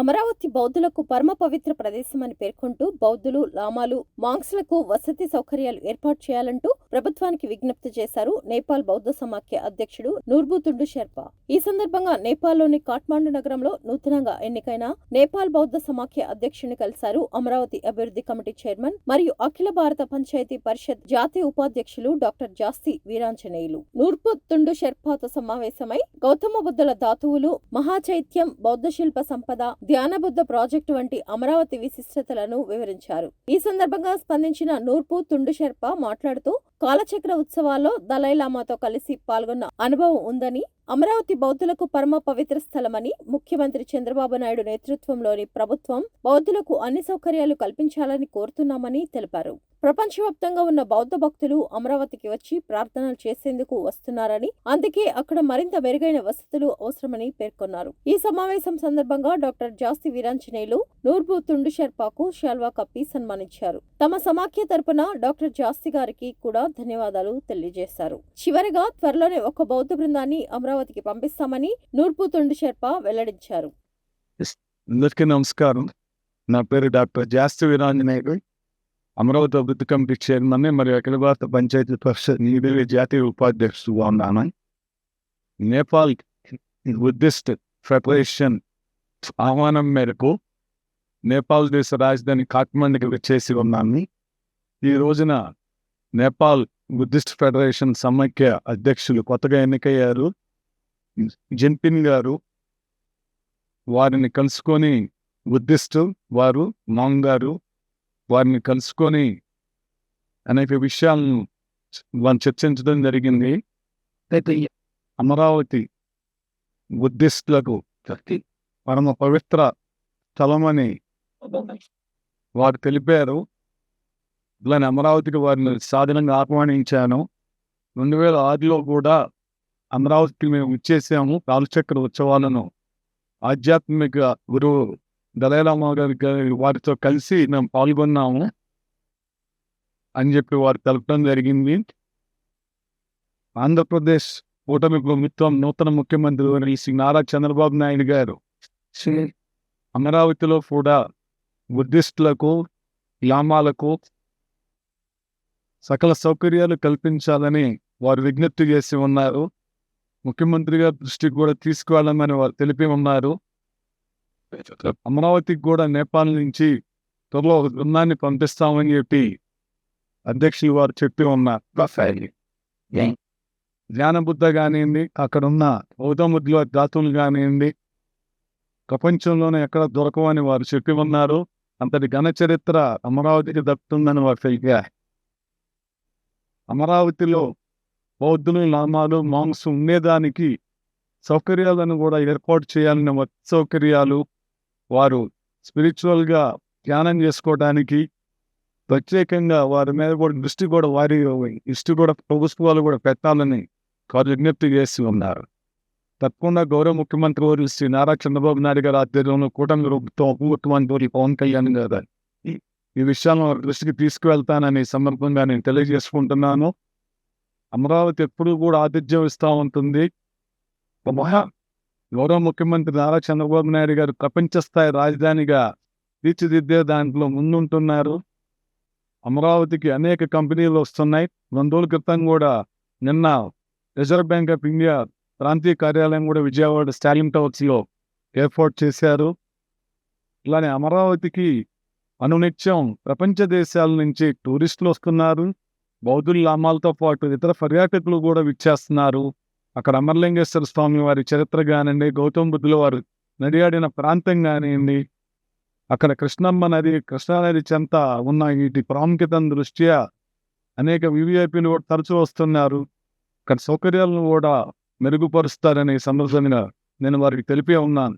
అమరావతి బౌద్ధులకు పరమ పవిత్ర ప్రదేశమని పేర్కొంటూ బౌద్ధులు లామాలు మాంగ్స్లకు వసతి సౌకర్యాలు ఏర్పాటు చేయాలంటూ ప్రభుత్వానికి విజ్ఞప్తి చేశారు నేపాల్ బౌద్ధ సమాఖ్య అధ్యక్షుడు నూర్బుతుండు షెర్పా. ఈ సందర్భంగా నేపాల్లోని కాఠ్మాండు నగరంలో నూతనంగా ఎన్నికైన నేపాల్ బౌద్ధ సమాఖ్య అధ్యక్షుడిని కలిశారు అమరావతి అభివృద్ధి కమిటీ చైర్మన్ మరియు అఖిల భారత పంచాయతీ పరిషత్ జాతీయ ఉపాధ్యక్షులు డాక్టర్ జాస్తి వీరాంజనేయులు. నూర్బుతుండు షెర్పాతో సమావేశమై గౌతమ బుద్ధుల ధాతువులు మహాచైత్యం బౌద్ధ శిల్ప సంపద ధ్యానబుద్ధ ప్రాజెక్టు వంటి అమరావతి విశిష్టతలను వివరించారు. ఈ సందర్భంగా స్పందించిన నూర్పు తుండు షెర్పా మాట్లాడుతూ కాలచక్ర ఉత్సవాల్లో దలైలామాతో కలిసి పాల్గొన్న అనుభవం ఉందని అమరావతి బౌద్ధులకు పరమ పవిత్ర స్థలమని ముఖ్యమంత్రి చంద్రబాబు నాయుడు నేతృత్వంలోని ప్రభుత్వం బౌద్ధులకు అన్ని సౌకర్యాలు కల్పించాలని కోరుతున్నామని తెలిపారు. ప్రపంచవ్యాప్తంగా ఉన్న బౌద్ధ భక్తులు అమరావతికి వచ్చి ప్రార్థనలు చేసేందుకు వస్తున్నారని అందుకే అక్కడ మరింత మెరుగైన వసతులు అవసరమని పేర్కొన్నారు. ఈ సమావేశం సందర్భంగా డాక్టర్ జాస్తి వీరాంజనేయులు నూర్బు తుండు షర్పాకు శాల్వా కప్పి సన్మానించారు. తమ సమాఖ్య తరపున డాక్టర్ జాస్తి గారికి కూడా ధన్యవాదాలు తెలియజేశారు. చివరగా త్వరలోనే ఒక బౌద్ధ బృందాన్ని అమరావతికి పంపిస్తామని నూర్పు తుండు షర్పా వెల్లడించారు అందరికీ నమస్కారం. నా పేరు డాక్టర్ జాస్తి వీరాంజనేయుడు అమరావతి అభివృద్ధి కమిటీ చైర్మన్ మరియు అఖిల భారత పంచాయతీ పరిషత్ నీదేవి జాతీయ ఉపాధ్యక్షుడుగా ఉన్నాను. నేపాల్ బుద్ధిస్ట్ ఫెడరేషన్ ఆహ్వానం మేరకు నేపాల్ దేశ రాజధాని కాఠ్మండ్కి వచ్చేసి ఉన్నాను ఈ రోజున నేపాల్ బుద్ధిస్ట్ ఫెడరేషన్ సమైక్య అధ్యక్షులు కొత్తగా ఎన్నికయ్యారు. జిన్పిన్ గారు వారిని కలుసుకొని బుద్ధిస్టు వారు మాంగ్ గారు వారిని కలుసుకొని అనేక విషయాలను వారు చర్చించడం జరిగింది. అయితే అమరావతి బుద్ధిస్టులకు పరమ పవిత్ర స్థలమని వారు తెలిపారు. ఇలానే అమరావతికి వారిని సాధనంగా ఆహ్వానించాను. రెండు వేల ఆరులో కూడా అమరావతికి మేము ఇచ్చేసాము. కాలచక్ర ఉత్సవాలను ఆధ్యాత్మిక గురువు దళైరామా గారి గారి వారితో కలిసి మేము పాల్గొన్నాము అని చెప్పి వారు తెలపడం జరిగింది. ఆంధ్రప్రదేశ్ కూటమి ప్రభుత్వం నూతన ముఖ్యమంత్రి శ్రీ నారా చంద్రబాబు నాయుడు గారు అమరావతిలో కూడా బుద్ధిస్టులకు లామాలకు సకల సౌకర్యాలు కల్పించాలని వారు విజ్ఞప్తి చేసి ఉన్నారు. ముఖ్యమంత్రి గారి దృష్టికి కూడా తీసుకువెళ్ళమని వారు తెలిపి ఉన్నారు. అమరావతికి కూడా నేపాల్ నుంచి త్వరలో ఒక బృందాన్ని పంపిస్తామని చెప్పి అధ్యక్షులు వారు చెప్పి ఉన్నారు. జ్ఞానబుద్ధ కానివ్వండి అక్కడ ఉన్న బౌద్ధముద్దుల కానివ్వండి ప్రపంచంలోనే ఎక్కడ దొరకవని వారు చెప్పి ఉన్నారు. అంతటి ఘన చరిత్ర అమరావతికి దక్కుతుందని వారు తెలిపా అమరావతిలో బౌద్ధులు నామాలు మాంగ్స్ ఉండేదానికి సౌకర్యాలను కూడా ఏర్పాటు చేయాలని సౌకర్యాలు వారు స్పిరిచువల్గా ధ్యానం చేసుకోవడానికి ప్రత్యేకంగా వారి మీద కూడా దృష్టి కూడా వారి దృష్టి కూడా ప్రభుత్వాలు కూడా పెట్టాలని వారు విజ్ఞప్తి చేసి ఉన్నారు. తప్పకుండా గౌరవ ముఖ్యమంత్రి వారు శ్రీ నారా చంద్రబాబు నాయుడు గారి ఆధ్వర్యంలో కూటమి ప్రభుత్వం ఉప ముఖ్యమంత్రి పవన్ కళ్యాణ్ గారు ఈ- విషయాలను దృష్టికి తీసుకువెళ్తానని సందర్భంగా నేను తెలియజేసుకుంటున్నాను. అమరావతి ఎప్పుడూ కూడా ఆతిథ్యం ఇస్తూ ఉంటుంది. గౌరవ ముఖ్యమంత్రి నారా చంద్రబాబు నాయుడు గారు ప్రపంచ స్థాయి రాజధానిగా తీర్చిదిద్దే దాంట్లో ముందుంటున్నారు. అమరావతికి అనేక కంపెనీలు వస్తున్నాయి. రెండు రోజుల క్రితం కూడా నిన్న రిజర్వ్ బ్యాంక్ ఆఫ్ ఇండియా ప్రాంతీయ కార్యాలయం కూడా విజయవాడ స్టాలిన్ టవర్స్లో ఏర్పాటు చేశారు. ఇలానే అమరావతికి అనునిత్యం ప్రపంచ దేశాల నుంచి టూరిస్టులు వస్తున్నారు. బౌద్ధుల లామాలతో పాటు ఇతర పర్యాటకులు కూడా విచ్చేస్తున్నారు. అక్కడ అమరలింగేశ్వర స్వామి వారి చరిత్ర కానివ్వండి గౌతమ బుద్ధుల వారు నడియాడిన ప్రాంతం కానివ్వండి అక్కడ కృష్ణమ్మ నది కృష్ణానది చెంత ఉన్న వీటి ప్రాముఖ్యతను దృష్ట్యా అనేక వివిఐపీలు కూడా తరచూ వస్తున్నారు. అక్కడ సౌకర్యాలను కూడా మెరుగుపరుస్తారనే సందర్భంగా నేను వారికి తెలిపే ఉన్నాను.